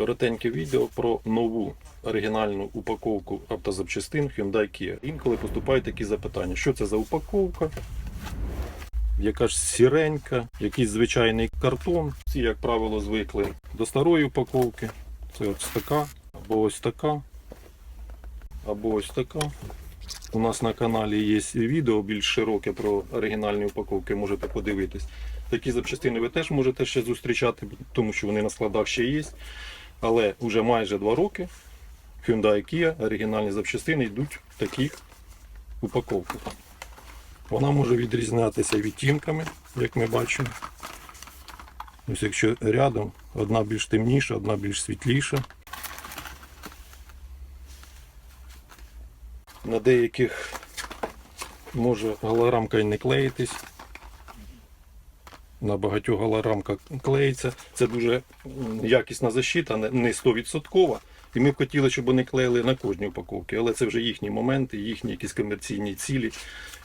Коротеньке відео про нову оригінальну упаковку автозапчастин Hyundai Kia. Інколи поступають такі запитання: що це за упаковка? Яка ж сіренька, якийсь звичайний картон. Всі, як правило, звикли до старої упаковки. Це ось така, або ось така, або ось така. У нас на каналі є відео більш широке про оригінальні упаковки, можете подивитись. Такі запчастини ви теж можете ще зустрічати, тому що вони на складах ще є. Але вже майже два роки Hyundai Kia оригінальні запчастини йдуть в таких упаковках. Вона може відрізнятися відтінками, як ми бачимо. Ось якщо рядом одна більш темніша, одна більш світліша. На деяких може голограмка і не клеїтись. На багатьох голограмка клеїться. Це дуже якісна защита, не- не 100%. І ми б хотіли, щоб вони клеїли на кожній упаковці, але це вже їхні моменти, їхні якісь комерційні цілі.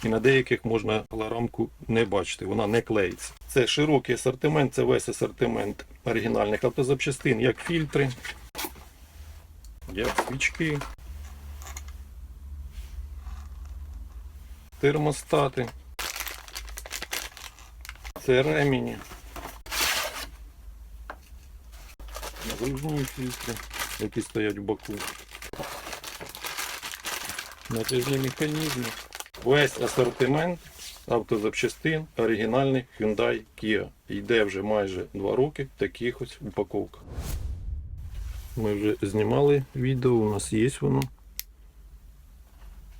І на деяких можна голограмку не бачити, вона не клеїться. Це широкий асортимент, це весь асортимент оригінальних автозапчастин, як фільтри, як свічки, термостати. Це ремені. Нагружні фільтри, які стоять в боку. Натяжні механізми. Весь асортимент автозапчастин оригінальних Hyundai Kia. Йде вже майже 2 роки в таких ось упаковках. Ми вже знімали відео, у нас є воно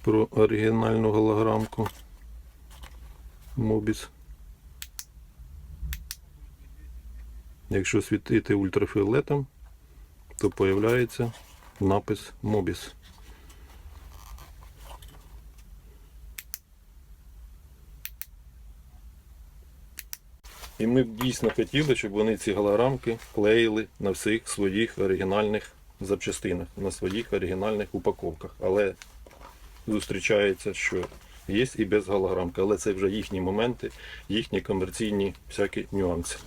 про оригінальну голограмку Mobis. Якщо світити ультрафіолетом, то появляється напис Mobis. І ми б дійсно хотіли, щоб вони ці голограмки клеїли на всіх своїх оригінальних запчастинах, на своїх оригінальних упаковках. Але зустрічається, що є і без голограмки, але це вже їхні моменти, їхні комерційні всякі нюанси.